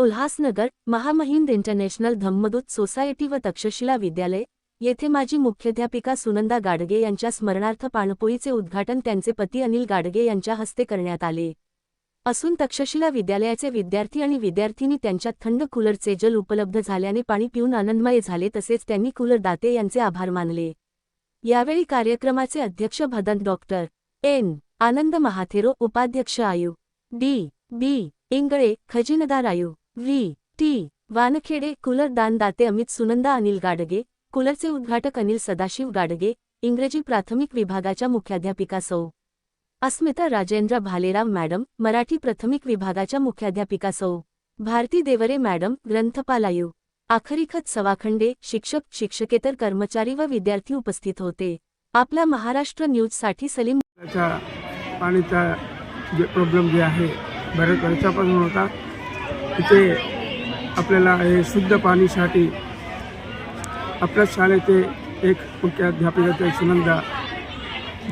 उल्हासनगर महामहिंद international Dhammadoot society व तक्षशिला विद्यालय येथे माजी मुख्याध्यापिका सुनंदा गाडगे यांच्या स्मरणार्थ पाणपोईचे उद्घाटन त्यांचे पती अनिल गाडगे यांच्या हस्ते करण्यात आले. असून तक्षशिला विद्यालयाचे विद्यार्थी आणि विद्यार्थिनी त्यांच्यात थंड कूलरचे जल उपलब्ध झाल्याने पाणी पिऊन आनंदमय झाले तसेच त्यांनी कूलर दाते यांचे आभार मानले. यावेळी कार्यक्रमाचे अध्यक्ष भदंत डॉक्टर एन. आनंद महाथेरो उपाध्यक्ष आयु. डी. बी. इंगळे खजिनदार आयु. V T. वानखेडे कुलर दानदाते अमित सुनंदा अनिल गाडगे कुलरचे उद्घाटक अनिल सदाशिव गाडगे इंग्रजी प्राथमिक विभागाच्या मुख्याध्यापिका सौ. अस्मिता राजेंद्र भालेराव मॅडम मराठी प्राथमिक विभागाच्या मुख्याध्यापिका सौ. भारती देवरे मॅडम ग्रंथपालायू. आखरीखत सवाखंडे शिक्षक शिक्षकेतर कर्मचारी व विद्यार्थी उपस्थित होते. आपला महाराष्ट्र न्यूजसाठी सलीम पाणीचा जे प्रॉब्लेम जे आहे बऱ्याच वर्षापासून होता. इथे आपल्याला हे शुद्ध पाणीसाठी आपल्याच शाळेचे एक मुख्याध्यापिका सुनंदा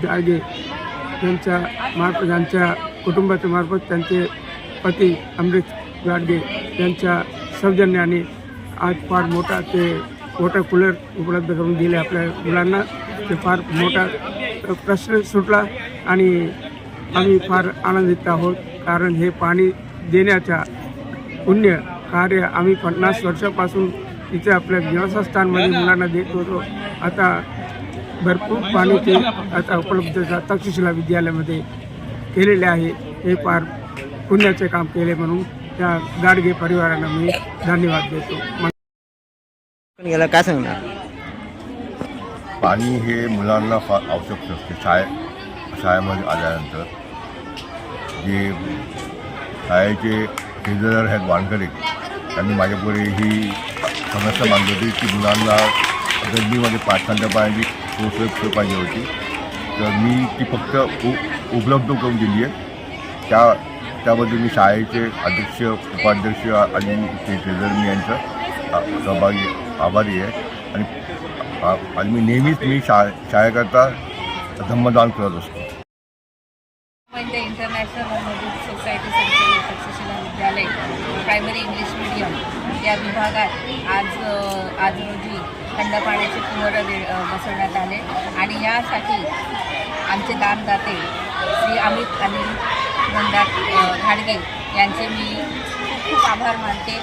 गाडगे यांच्या मार्फत यांच्या कुटुंबाच्या मार्फत त्यांचे पती अमृत गाडगे यांच्या सौजन्याने आज फार मोठा ते वॉटर कूलर उपलब्ध करून दिले आपल्या मुलांना. ते फार मोठा प्रश्न सुटला आणि आम्ही फार आनंदित आहोत. कारण हे पाणी देण्याच्या पुण्य कार्य आम्ही पन्नास वर्षापासून इथे आपल्या निवासस्थानमध्ये मुलांना देत होतो. आता भरपूर पाणी ते आता उपलब्ध तक्षशिला विद्यालयामध्ये केलेले आहे. हे फार पुण्याचे काम केले म्हणून त्या गाडगे परिवाराला मी धन्यवाद देतो. गेला काय सांगणार? पाणी हे मुलांना फार आवश्यक असते. शाळे शाळेमध्ये आल्यानंतर. जे शाळेचे शेजारी आहेत वानकडे त्यांनी माझ्यापुढे ही समस्या मांडली होती की मुलांना गर्दीमध्ये पाचखांच्या पाण्याची सोय पाहिजे होती. तर मी ती फक्त उ उपलब्ध करून दिली आहे. त्या त्याबद्दल मी शाळेचे अध्यक्ष उपाध्यक्ष आणि ते शेजारी यांचं सहभागी आभारी आहे. आणि आ- आणि मी नेहमीच मी शा शाळेकरता धम्मदान करत असतो. इंटरनॅशनल मधून सोसायटी संचालित तक्षशिला विद्यालय प्रायमरी इंग्लिश मीडियम या विभागात आज आज रोजी थंड पाण्याचे कुंवर बसवण्यात आले. आणि यासाठी आमचे दानदाते श्री अमित आणि नंदात घाडगे यांचे मी खूप खूप आभार मानते.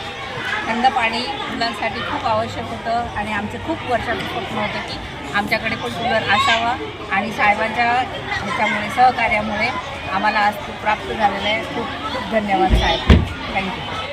थंड पाणी मुलांसाठी खूप आवश्यक होतं आणि आमचं खूप वर्षाचं स्वप्न होतं की आमच्याकडे पण कूलर असावा आणि साहेबांच्या ह्याच्यामुळे सहकार्यामुळे आम्हाला आज खूप प्राप्त झालेलं आहे. खूप खूप धन्यवाद साहेब. थँक्यू